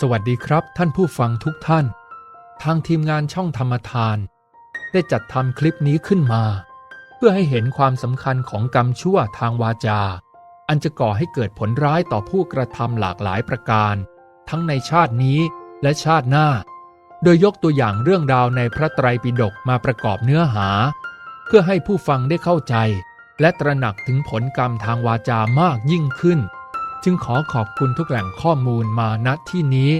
สวัสดีครับท่านผู้ฟังทุกท่าน ทางทีมงานช่องธรรมทาน ได้จัดทำคลิปนี้ขึ้นมา เพื่อให้เห็นความสำคัญของกรรมชั่วทางวาจา อันจะก่อให้เกิดผลร้ายต่อผู้กระทำหลากหลายประการ ทั้งในชาตินี้และชาติหน้า โดยยกตัวอย่างเรื่องราวในพระไตรปิฎกมาประกอบเนื้อหา เพื่อให้ผู้ฟังได้เข้าใจ และตระหนักถึงผลกรรมทางวาจามากยิ่งขึ้น จึงขอขอบคุณทุกแหล่งข้อมูลมาณที่นี้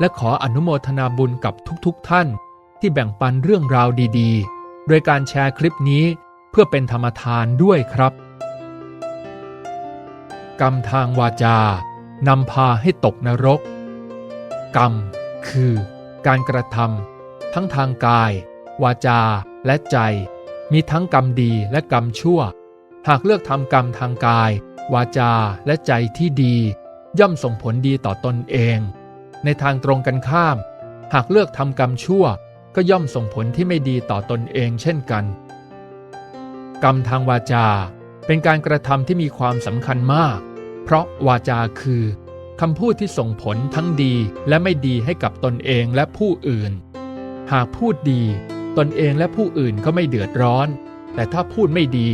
และขออนุโมทนาบุญกับทุกๆทท่าน ที่แบ่งปันเรื่องราวดีๆ โดยการแชร์คลิปนี้เพื่อเป็นธรรมทานด้วยครับ กรรมทางวาจานำพาให้ตกนรก กรรม คือการกระทำทั้งทางกาย วาจาและใจ มีทั้งกรรมดีและกรรมชั่ว หากเลือกทำกรรมทางกาย วาจาและใจที่ดี ย่อมส่งผลดีต่อตนเอง ในทางตรงกันข้าม หากเลือกทำกรรมชั่ว ก็ย่อมส่งผลที่ไม่ดีต่อตนเองเช่นกัน กรรมทางวาจาเป็นการกระทำที่มีความสำคัญมาก เพราะวาจาคือคำพูดที่ส่งผลทั้งดีและไม่ดีให้กับตนเองและผู้อื่น หากพูดดี ตนเองและผู้อื่นก็ไม่เดือดร้อน แต่ถ้าพูดไม่ดี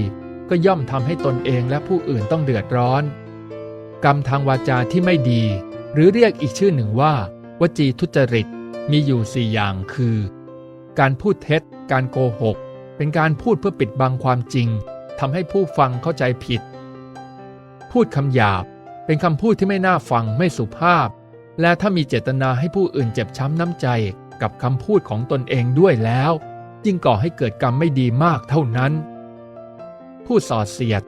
ก็ย่อมทำให้ตนเองและผู้อื่นต้องเดือดร้อน กรรมทางวาจาที่ไม่ดี หรือเรียกอีกชื่อหนึ่งว่า วจีทุจริตมีอยู่สี่อย่างคือ การพูดเท็จ การโกหก เป็นการพูดเพื่อปิดบังความจริงทำให้ผู้ฟังเข้าใจผิด พูดคำหยาบ เป็นคำพูดที่ไม่น่าฟังไม่สุภาพ และถ้ามีเจตนาให้ผู้อื่นเจ็บช้ำน้ำใจกับคำพูดของตนเองด้วยแล้ว ยิ่งก่อให้เกิดกรรมไม่ดีมากเท่านั้น พูดส่อเสียด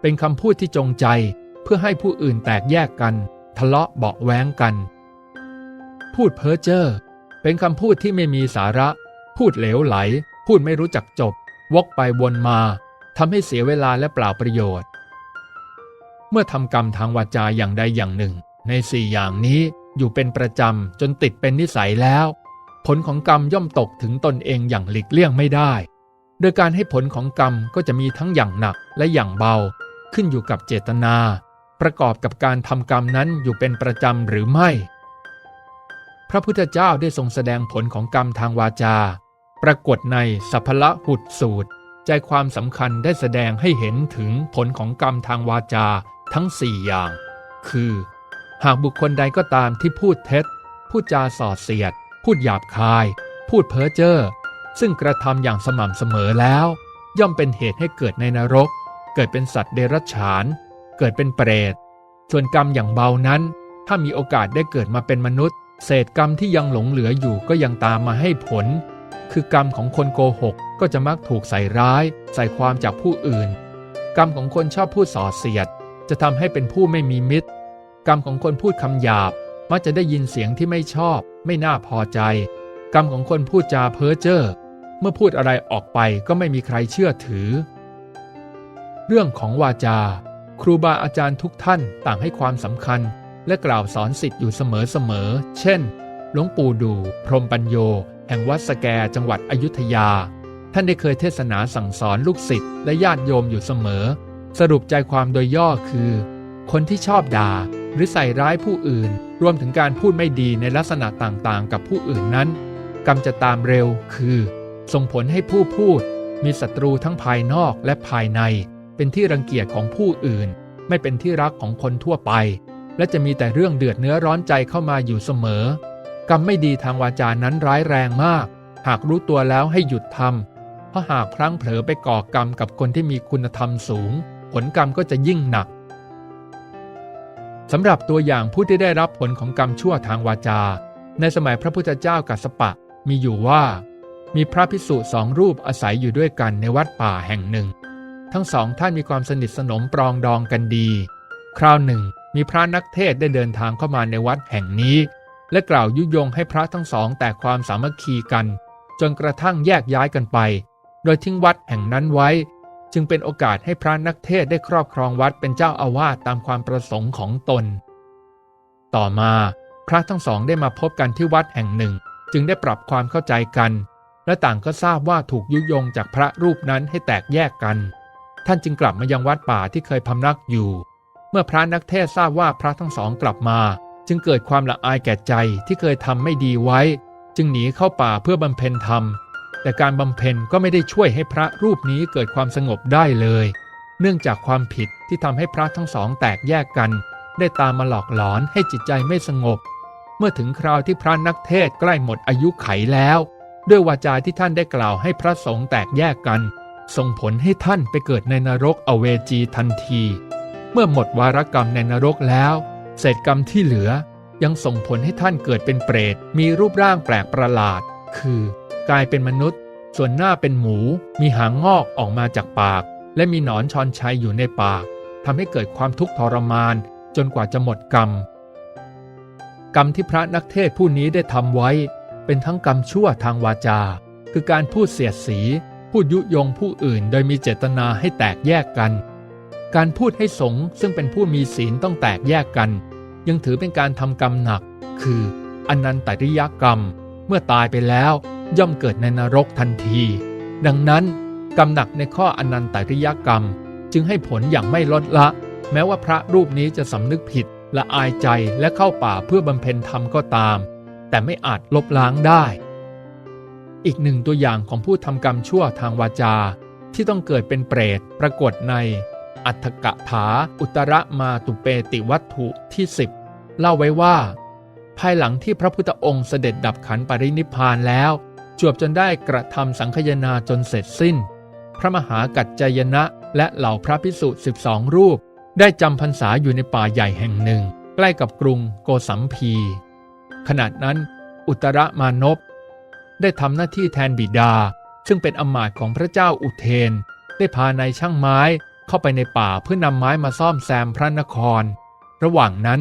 เป็นคำพูดที่จงใจเพื่อให้ผู้อื่นแตกแยกกัน ทะเลาะเบาแว้งกัน พูดเพ้อเจ้อเป็นคำพูดที่ไม่มีสาระ พูดเหลวไหล พูดไม่รู้จักจบ วกไปวนมาทำให้เสียเวลาและเปล่าประโยชน์ เมื่อทำกรรมทางวาจาอย่างใดอย่างหนึ่ง ในสี่อย่างนี้อยู่เป็นประจำจนติดเป็นนิสัยแล้ว ผลของกรรมย่อมตกถึงตนเองอย่างหลีกเลี่ยงไม่ได้ โดยการให้ผลของกรรมก็จะมีทั้งอย่างหนักและอย่างเบา ขึ้นอยู่กับเจตนา ประกอบกับการทำกรรมนั้นอยู่เป็นประจำหรือไม่ พระพุทธเจ้าได้ทรงแสดงผลของกรรมทางวาจา ปรากฏในสัพพละหุดสูตร ใจความสำคัญได้แสดงให้เห็นถึงผลของกรรมทางวาจาทั้งสี่อย่าง คือ หากบุคคลใดก็ตามที่พูดเท็จ พูดจาส่อเสียด พูดหยาบคาย พูดเพ้อเจ้อ ซึ่งกระทำอย่างสม่ำเสมอแล้ว ย่อมเป็นเหตุให้เกิดในนรก เกิดเป็นสัตว์เดรัจฉาน เกิดเป็นเปรต ส่วนกรรมอย่างเบานั้น ถ้ามีโอกาสได้เกิดมาเป็นมนุษย์ เศษกรรมที่ยังหลงเหลืออยู่ก็ยังตามมาให้ผล คือกรรมของคนโกหกก็จะมักถูกใส่ร้าย ใส่ความจากผู้อื่น กรรมของคนชอบพูดส่อเสียด จะทำให้เป็นผู้ไม่มีมิตร กรรมของคนพูดคำหยาบ มักจะได้ยินเสียงที่ไม่ชอบ ไม่น่าพอใจ กรรมของคนพูดจาเพ้อเจ้อ เมื่อพูดอะไรออกไปก็ไม่มีใครเชื่อถือ เรื่องของวาจา ครูบาอาจารย์ทุกท่านต่างให้ความสำคัญ และกล่าวสอนสิทธิ์อยู่เสมอๆ เช่น หลวงปู่ดู พรมปัญโย แห่งวัดสแกจังหวัดอยุธยา ท่านได้เคยเทศนาสั่งสอนลูกศิษย์และญาติโยมอยู่เสมอ สรุปใจความโดยย่อคือ คนที่ชอบด่าหรือใส่ร้ายผู้อื่น รวมถึงการพูดไม่ดีในลักษณะต่างๆ กับผู้อื่นนั้น กรรมจะตามเร็วคือ ส่งผลให้ผู้พูดมีศัตรูทั้งภายนอกและภายใน เป็นที่รังเกียจของผู้อื่น ไม่เป็นที่รักของคนทั่วไป และจะมีแต่เรื่องเดือดเนื้อร้อนใจเข้ามาอยู่เสมอ กรรมไม่ดีทางวาจานั้นร้ายแรงมาก หากรู้ตัวแล้วให้หยุดทำเพราะหากพลั้งเผลอไปก่อกรรมกับคนที่มีคุณธรรมสูง ผลกรรมก็จะยิ่งหนักสำหรับตัวอย่างผู้ที่ได้รับผลของกรรมชั่วทางวาจา ในสมัยพระพุทธเจ้ากัสสปะมีอยู่ว่า มีพระภิกษุสองรูปอาศัยอยู่ด้วยกันในวัดป่าแห่งหนึ่ง ทั้งสองท่านมีความสนิทสนมปรองดองกันดี คราวหนึ่ง มีพระนักเทศได้เดินทางเข้ามาในวัดแห่งนี้ และกล่าวยุยงให้พระทั้งสองแตกความสามัคคีกัน จนกระทั่งแยกย้ายกันไป โดยทิ้งวัดแห่งนั้นไว้ จึงเป็นโอกาสให้พระนักเทศได้ครอบครองวัดเป็นเจ้าอาวาสตามความประสงค์ของตน ต่อมา พระทั้งสองได้มาพบกันที่วัดแห่งหนึ่ง จึงได้ปรับความเข้าใจกัน และต่างก็ทราบว่าถูกยุยงจากพระรูปนั้นให้แตกแยกกัน ท่านจึงกลับมายังวัดป่าที่เคยพำนักอยู่ เมื่อพระนักเทศทราบว่าพระทั้งสองกลับมา จึงเกิดความละอายแก่ใจที่เคยทำไม่ดีไว้ จึงหนีเข้าป่าเพื่อบำเพ็ญธรรม แต่การบำเพ็ญก็ไม่ได้ช่วยให้พระรูปนี้เกิดความสงบได้เลย เนื่องจากความผิดที่ทำให้พระทั้งสองแตกแยกกัน ได้ตามมาหลอกหลอนให้จิตใจไม่สงบ เมื่อถึงคราวที่พระนักเทศใกล้หมดอายุไขแล้ว ด้วยวาจาที่ท่านได้กล่าวให้พระสงฆ์แตกแยกกัน ส่งผลให้ท่านไปเกิดในนรกอเวจีทันที เมื่อหมดวารกรรมในนรกแล้ว เศษกรรมที่เหลือยังส่งผลให้ท่านเกิดเป็นเปรต มีรูปร่างแปลกประหลาด คือกลายเป็นมนุษย์ ส่วนหน้าเป็นหมู มีหางงอกออกมาจากปาก และมีหนอนชอนชัยอยู่ในปากทำให้เกิดความทุกข์ทรมาน จนกว่าจะหมดกรรม กรรมที่พระนักเทศผู้นี้ได้ทำไว้ เป็นทั้งกรรมชั่วทางวาจา คือการพูดเสียดสี พูดยุยงผู้อื่นโดยมีเจตนาให้แตกแยกกัน การพูดให้สงซึ่งเป็นผู้มีศีลต้องแตกแยกกัน ยังถือเป็นการทำกรรมหนัก คืออนันตริยกรรม เมื่อตายไปแล้วย่อมเกิดในนรกทันที ดังนั้นกรรมหนักในข้ออนันตริยกรรม จึงให้ผลอย่างไม่ลดละ แม้ว่าพระรูปนี้จะสำนึกผิดละอายใจและเข้าป่าเพื่อบำเพ็ญธรรมก็ตาม แต่ไม่อาจลบล้างได้ อีกหนึ่งตัวอย่างของผู้ทำกรรมชั่วทางวาจาที่ต้องเกิดเป็นเปรตปรากฏใน อัฏฐกถาอุตรมาตุเปติวัตถุที่10เล่าไว้ว่า ภายหลังที่พระพุทธองค์เสด็จดับขันปรินิพานแล้ว จวบจนได้กระทำสังคยนาจนเสร็จสิ้น พระมหากัจจายนะ และเหล่าพระพิสุ12รูป ได้จำพรรษาอยู่ในป่าใหญ่แห่งหนึ่ง ใกล้กับกรุงโกสัมพี ขณะนั้นอุตรมานพได้ทำหน้าที่แทนบิดา ซึ่งเป็นอมาตของพระเจ้าอุเทน ได้พานายช่างไม้เข้าไปในป่าเพื่อนำไม้มาซ่อมแซมพระนคร ระหว่างนั้น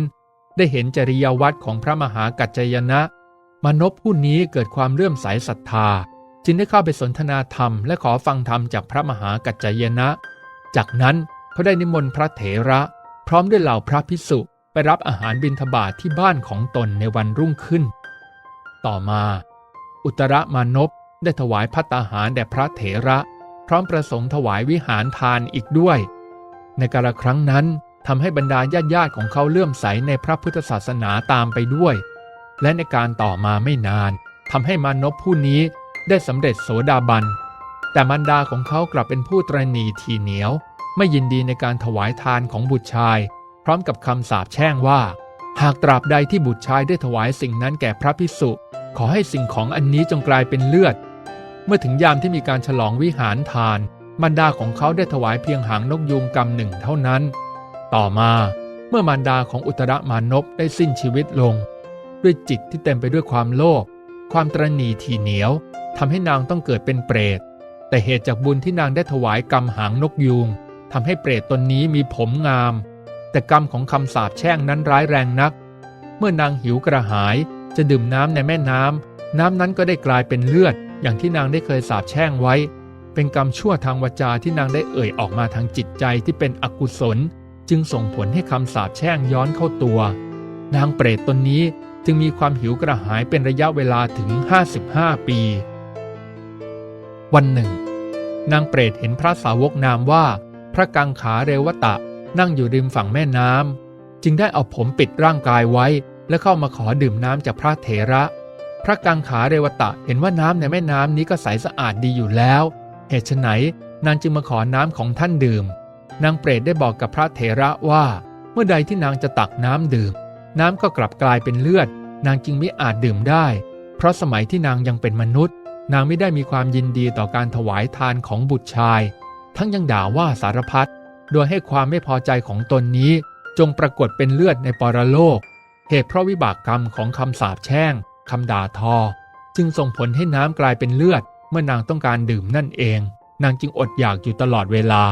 ได้เห็นจริยวัตรของพระมหากัจจยนะ มานพผู้นี้เกิดความเลื่อมใสศรัทธา จึงได้เข้าไปสนทนาธรรมและขอฟังธรรมจากพระมหากัจจยนะ จากนั้นเขาได้นิมนต์พระเถระ พร้อมด้วยเหล่าพระภิกษุ ไปรับอาหารบิณฑบาตทที่บ้านของตนในวันรุ่งขึ้น ต่อมา อุตรมานพได้ถวายพัตตาหารแด่พระเถระ พร้อมประสงค์ถวายวิหารทานอีกด้วย ในกาลครั้งนั้นทำให้บรรดาญาติญาติของเขาเลื่อมใสในพระพุทธศาสนาตามไปด้วย และในการต่อมาไม่นานทำให้มานพผู้นี้ได้สำเร็จโสดาบัน แต่มารดาของเขากลับเป็นผู้ตรณีทีเหนียว ไม่ยินดีในการถวายทานของบุตรชาย พร้อมกับคำสาปแช่งว่า หากตราบใดที่บุตรชายได้ถวายสิ่งนั้นแก่พระภิกษุขอให้สิ่งของอันนี้จงกลายเป็นเลือด เมื่อถึงยามที่มีการฉลองวิหารทาน มารดาของเขาได้ถวายเพียงหางนกยูงกำหนึ่งเท่านั้น ต่อมาเมื่อมารดาของอุตรมานพได้สิ้นชีวิตลง ด้วยจิตที่เต็มไปด้วยความโลภความตรณีทีเหนียวทำให้นางต้องเกิดเป็นเปรต แต่เหตุจากบุญที่นางได้ถวายกรรมหางนกยูงทำให้เปรตตนนี้มีผมงาม แต่กรรมของคำสาปแช่งนั้นร้ายแรงนัก เมื่อนางหิวกระหายจะดื่มน้ำในแม่น้ำ น้ำนั้นก็ได้กลายเป็นเลือด อย่างที่นางได้เคยสาปแช่งไว้ เป็นกรรมชั่วทางวาจาที่นางได้เอ่ยออกมาทางจิตใจที่เป็นอกุศล จึงส่งผลให้คำสาปแช่งย้อนเข้าตัว นางเปรตตนนี้จึงมีความหิวกระหายเป็นระยะเวลาถึง 55 ปี วันหนึ่ง นางเปรตเห็นพระสาวกนามว่า พระกังขาเรวตะ นั่งอยู่ริมฝั่งแม่น้ำจึงได้เอาผมปิดร่างกายไว้ และเข้ามาขอดื่มน้ำจากพระเถระ พระกังขาเรวตะเห็นว่าน้ำในแม่น้ำนี้ก็ใสสะอาดดีอยู่แล้ว เหตุไฉนนางจึงมาขอน้ำของท่านดื่ม นางเปรตได้บอกกับพระเถระว่า เมื่อใดที่นางจะตักน้ำดื่ม น้ำก็กลับกลายเป็นเลือด นางจึงไม่อาจดื่มได้ เพราะสมัยที่นางยังเป็นมนุษย์ นางไม่ได้มีความยินดีต่อการถวายทานของบุตรชาย ทั้งยังด่าว่าสารพัด โดยให้ความไม่พอใจของตนนี้จงปรากฏเป็นเลือดในปรโลก เหตุเพราะวิบากกรรมของคำสาปแช่งคำด่าทอ จึงส่งผลให้น้ำกลายเป็นเลือด เมื่อนางต้องการดื่มนั่นเอง นางจึงอดอยากอยู่ตลอดเวลา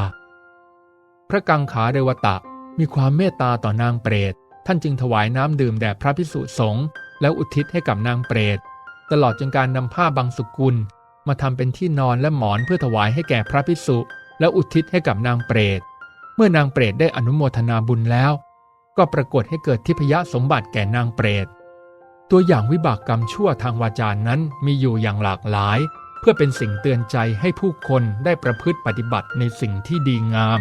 พระกังขาเรวตะมีความเมตตาต่อนางเปรต ท่านจึงถวายน้ำดื่มแด่พระพิสุสงฆ์แล้วอุทิศให้กับนางเปรต ตลอดจนการนำผ้าบางสุกุล มาทำเป็นที่นอนและหมอนเพื่อถวายให้แก่พระพิสุแล้วอุทิศให้กับนางเปรต มื่อนางเปรตได้อนุโมทนาบุญแล้ว ก็ปรากฏให้เกิดทิพยสมบัติแก่นางเปรต ตัวอย่างวิบากกรรมชั่วทางวาจานั้นมีอยู่อย่างหลากหลาย เพื่อเป็นสิ่งเตือนใจให้ผู้คนได้ประพฤติปฏิบัติในสิ่งที่ดีงาม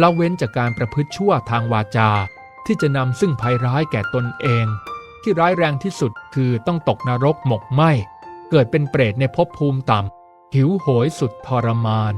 ละเว้นจากการประพฤติชั่วทางวาจา ที่จะนำซึ่งภัยร้ายแก่ตนเอง ที่ร้ายแรงที่สุดคือต้องตกนรกหมกไหมเกิดเป็นเปรตในภพภูมิต่ำหิวโหยสุดทรมาน